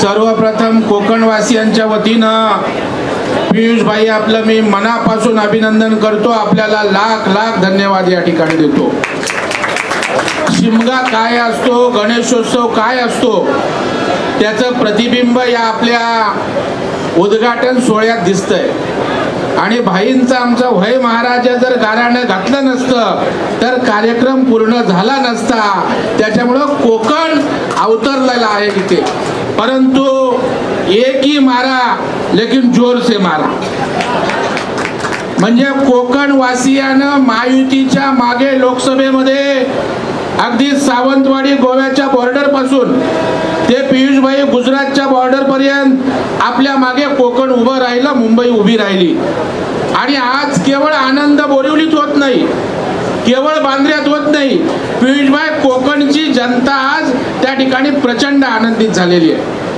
सर्वप्रथम कोकणवासियांच्या वतीनं पियुषभाई आपलं मी मनापासून अभिनंदन करतो. आपल्याला लाख लाख धन्यवाद या ठिकाणी देतो. शिमगा काय असतो गणेशोत्सव काय असतो त्याचं प्रतिबिंब या आपल्या उद्घाटन सोहळ्यात दिसतंय. आणि भाईंचं आमचं वय महाराजा जर गाराणं घातलं नसतं तर कार्यक्रम पूर्ण झाला नसता. त्याच्यामुळं कोकण अवतरलेला आहे तिथे परंतु एक ही मारा लेकिन जोर से मारा. म्हणजे कोकण वासियानं महायुतीच्या मागे लोकसभेमध्ये अगदी सावंतवाडी गोव्याच्या बॉर्डरपासून ते पियुषभाई गुजरातच्या बॉर्डर पर्यंत आपल्या मागे कोकण उभं राहिलं मुंबई उभी राहिली. आणि आज केवळ आनंद बोरिवलीच होत नाही. केवळ बांद्रे नाही. पियुषभाई कोकणची जनता आज त्या ठिकाणी प्रचंड आनंदित झालेली आहे.